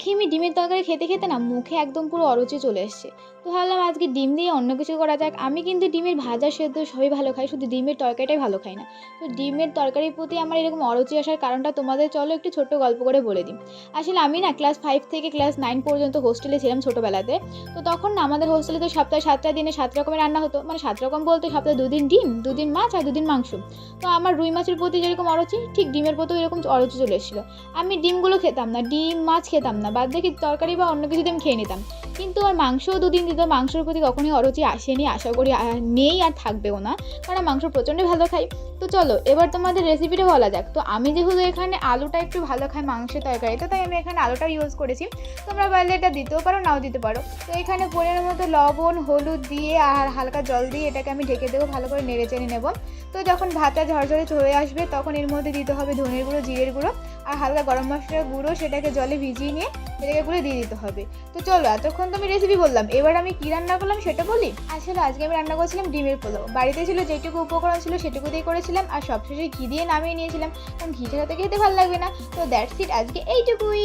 একঘেয়েমি ডিমের তরকারি খেতে খেতে না মুখে একদম পুরো অরুচি চলে এসছে। তো ভাবলাম আজকে ডিম দিয়ে অন্য কিছু করা যাক। আমি কিন্তু ডিমের ভাজা সেদ্ধ সবই ভালো খাই, শুধু ডিমের তরকারিটাই ভালো খাই না। তো ডিমের তরকারির প্রতি আমার এরকম অরুচি আসার কারণটা তোমাদের চলো একটু ছোট্ট গল্প করে বলে দিই। আসলে আমি না ক্লাস ফাইভ থেকে ক্লাস নাইন পর্যন্ত হোস্টেলে ছিলাম ছোটোবেলাতে। তো তখন না আমাদের হোস্টেলে তো সপ্তাহে সাতটা দিনে সাত রকমের রান্না হতো। মানে সাত রকম বলতে সপ্তাহে দুদিন ডিম, দুদিন মাছ আর দুদিন মাংস। তো আমার রুই মাছের প্রতি যেরকম অরুচি, ঠিক ডিমের প্রতিও এরকম অরুচি চলে এসেছিল। আমি ডিমগুলো খেতাম না, ডিম, মাছ খেতাম না। বাদ দেখি তরকারি বা অন্য কিছু দিয়ে আমি খেয়ে নিতাম। কিন্তু আর মাংসও দুদিন দিত মাংসের প্রতি কখনোই অরুচি আসেনি। আশা করি নেই আর থাকবেও না। কারণ মাংস প্রচণ্ড ভালো খাই। তো চলো, এবার তোমাদের রেসিপিটা বলা যাক। তো আমি যেহেতু এখানে আলুটা একটু ভালো খাই মাংসের তরকারিতে, তাই আমি এখানে আলুটা ইউজ করেছি। তোমরা পারলে এটা দিতেও পারো, নাও দিতে পারো। তো এখানে পরিমাণ মতো লবণ, হলুদ দিয়ে আর হালকা জল দিয়ে এটাকে আমি ঢেকে দেবো, ভালো করে নেড়ে চেড়ে নেব। তো যখন ভাতটা ঝরঝরে চলে আসবে, তখন এর মধ্যে দিতে হবে ধনের গুঁড়ো, জিরের গুঁড়ো। আর হালকা গরম মশলার গুঁড়ো সেটাকে জলে ভিজিয়ে নিয়ে সেটাকে গুঁড়ো দিয়ে দিতে হবে। তো চলো, এতক্ষণ তো আমি রেসিপি বললাম। এবার আমি কী রান্না করলাম সেটা বলি? আসলে আজকে আমি রান্না করেছিলাম ডিমের পোলাও। বাড়িতে ছিল যেটুকু উপকরণ ছিল সেটুকু দিয়ে করেছিলাম আর সবশেষে ঘি দিয়ে নামিয়ে নিয়েছিলাম। কারণ ঘি ছাড়া তো খেতে ভালো লাগবে না। তো দ্যাটস ইট আজকে এইটুকুই।